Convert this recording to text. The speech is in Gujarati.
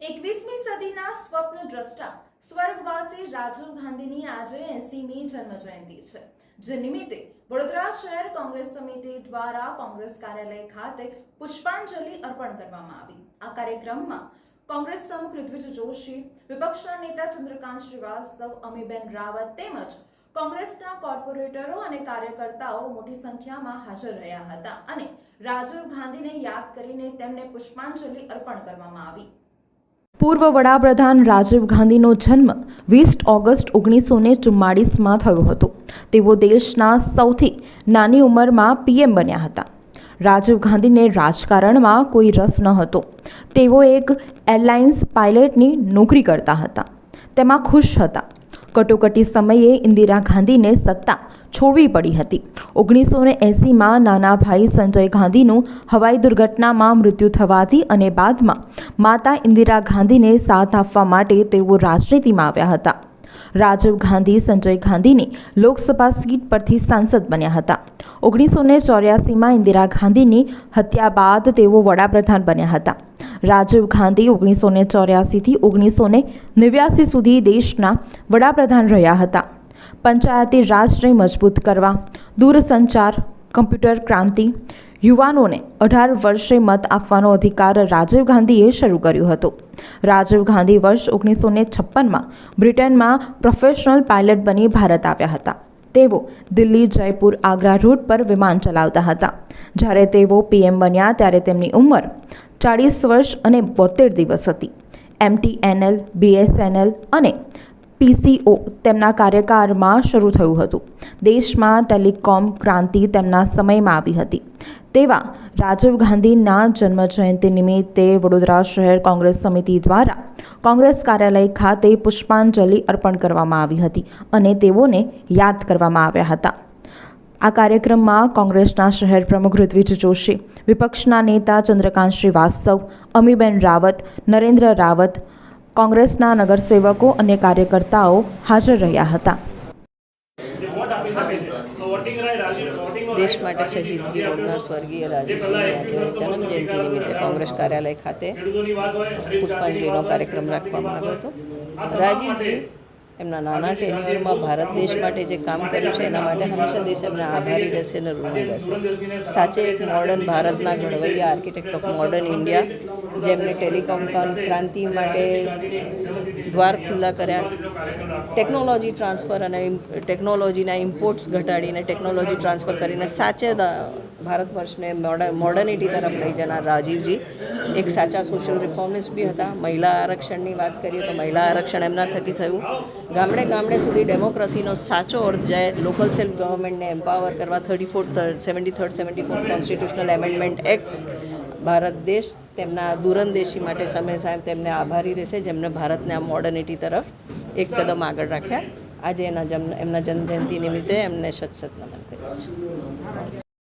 એકવીસમી સદીના સ્વપ્ન દ્રષ્ટા સ્વર્ગવાસી રાજીવ ગાંધીની આજે એસીમી જન્મ જયંતિ છે, જે નિમિત્તે વડોદરા શહેર કોંગ્રેસ સમિતિ દ્વારા કોંગ્રેસ કાર્યાલય ખાતે પુષ્પાંજલિ અર્પણ કરવામાં આવી. આ કાર્યક્રમમાં કોંગ્રેસ પ્રમુખ ઋત્વિજ જોશી, વિપક્ષના નેતા ચંદ્રકાંત શ્રીવાસ્તવ, અમીબેન રાવત તેમજ કોંગ્રેસના કોર્પોરેટરો અને કાર્યકર્તાઓ મોટી સંખ્યામાં હાજર રહ્યા હતા અને રાજીવ ગાંધીને યાદ કરીને તેમને પુષ્પાંજલિ અર્પણ કરવામાં આવી. પૂર્વ વડાપ્રધાન રાજીવ ગાંધીનો જન્મ વીસ ઓગસ્ટ ઓગણીસો ને ચુમ્માળીસમાં થયો હતો. તેઓ દેશના સૌથી નાની ઉંમરમાં પીએમ બન્યા હતા. રાજીવ ગાંધીને રાજકારણમાં કોઈ રસ ન હતો. તેઓ એક એરલાઇન્સ પાયલટની નોકરી કરતા હતા. તેમાં ખુશ હતા. કટોકટી સમયે ઇન્દિરા ગાંધીને સત્તા છોડવી પડી હતી. ઓગણીસો ને એંસીમાં નાના ભાઈ સંજય ગાંધીનું હવાઈ દુર્ઘટનામાં મૃત્યુ થવાથી અને બાદમાં માતા ઇન્દિરા ગાંધીને સાથ આપવા માટે તેઓ રાજનીતિમાં આવ્યા હતા. રાજીવ ગાંધી, સંજય ગાંધીની લોકસભા સીટ પરથી સાંસદ બન્યા હતા. ઓગણીસો ને ચોર્યાસીમાં ઇન્દિરા ગાંધીની હત્યા બાદ તેઓ વડાપ્રધાન બન્યા હતા. રાજીવ ગાંધી ઓગણીસો ને ચોર્યાસીથી ઓગણીસો ને નેવ્યાસી સુધી દેશના વડાપ્રધાન રહ્યા હતા. પંચાયતી રાજને મજબૂત કરવા, દૂરસંચાર, કમ્પ્યુટર ક્રાંતિ, યુવાનોને અઢાર વર્ષે મત આપવાનો અધિકાર રાજીવ ગાંધીએ શરૂ કર્યો હતો. રાજીવ ગાંધી વર્ષ ઓગણીસો ને છપ્પનમાં બ્રિટનમાં પ્રોફેશનલ પાયલટ બની ભારત આવ્યા હતા. તેઓ દિલ્હી જયપુર આગ્રા રૂટ પર વિમાન ચલાવતા હતા. જ્યારે તેઓ પીએમ બન્યા ત્યારે તેમની ઉંમર ચાળીસ વર્ષ અને બોતેર દિવસ હતી. એમટીએનએલ બીએસએનએલ અને પીસીઓ તેમના કાર્યકાળમાં શરૂ થયું હતું. દેશમાં ટેલિકોમ ક્રાંતિ તેમના સમયમાં આવી હતી. તેવા રાજીવ ગાંધીના જન્મજયંતિ નિમિત્તે વડોદરા શહેર કોંગ્રેસ સમિતિ દ્વારા કોંગ્રેસ કાર્યાલય ખાતે પુષ્પાંજલિ અર્પણ કરવામાં આવી હતી અને તેઓને યાદ કરવામાં આવ્યા હતા. આ કાર્યક્રમમાં કોંગ્રેસના શહેર પ્રમુખ ઋત્વિજ જોશી, વિપક્ષના નેતા ચંદ્રકાંત શ્રીવાસ્તવ, અમીબેન રાવત, નરેન્દ્ર રાવત કોંગ્રેસના નગરસેવકો અને કાર્યકર્તાઓ હાજર રહ્યા હતા. દેશ માટે શહીદગી બોલનાર સ્વર્ગીય રાજીવજીની આજે જન્મજયંતિ નિમિત્તે કોંગ્રેસ કાર્યાલય ખાતે પુષ્પાંજલિનો કાર્યક્રમ રાખવામાં આવ્યો હતો. રાજીવજી એમના નાના ટેન્યુઅરમાં ભારત દેશ માટે જે કામ કર્યું છે, એના માટે હંમેશા દેશ એમને આભારી રહેશે અને ઋણી રહેશે. સાચે એક મોડર્ન ભારતના ઘડવૈયા આર્કિટેક્ટ ઓફ મોડર્ન ઇન્ડિયા જેમને ટેલિકોમ ક્રાંતિ માટે દ્વાર ખુલ્લા કર્યા. ટેકનોલોજી ટ્રાન્સફર અને ટેકનોલોજીના ઇમ્પોર્ટ્સ ઘટાડીને ટેકનોલોજી ટ્રાન્સફર કરીને સાચે ભારત વર્ષને મોડર્નિટી તરફ લઈ જનાર રાજીવજી. એક સાચા સોશિયલ રિફોર્મિસ્ટ બી હતા. મહિલા આરક્ષણની વાત કરીએ તો મહિલા આરક્ષણ એમના થકી થયું. ગામડે ગામડે સુધી ડેમોક્રેસીનો સાચો અર્થ જાય લોકલ સેલ્ફ ગવર્મેન્ટને એમ્પાવર કરવા thirty fourth seventy third seventy fourth constitutional amendment act Bharat દેશ તેમના દૂરંદેશી માટે સમય સાહેબ તેમને આભારી રહેશે, જેમને ભારતને આ મોડર્નિટી તરફ એક કદમ આગળ રાખ્યા. આજે એના જન્મ, એમના જન્મજયંતિ નિમિત્તે એમને સત સત નમન કર્યા છે.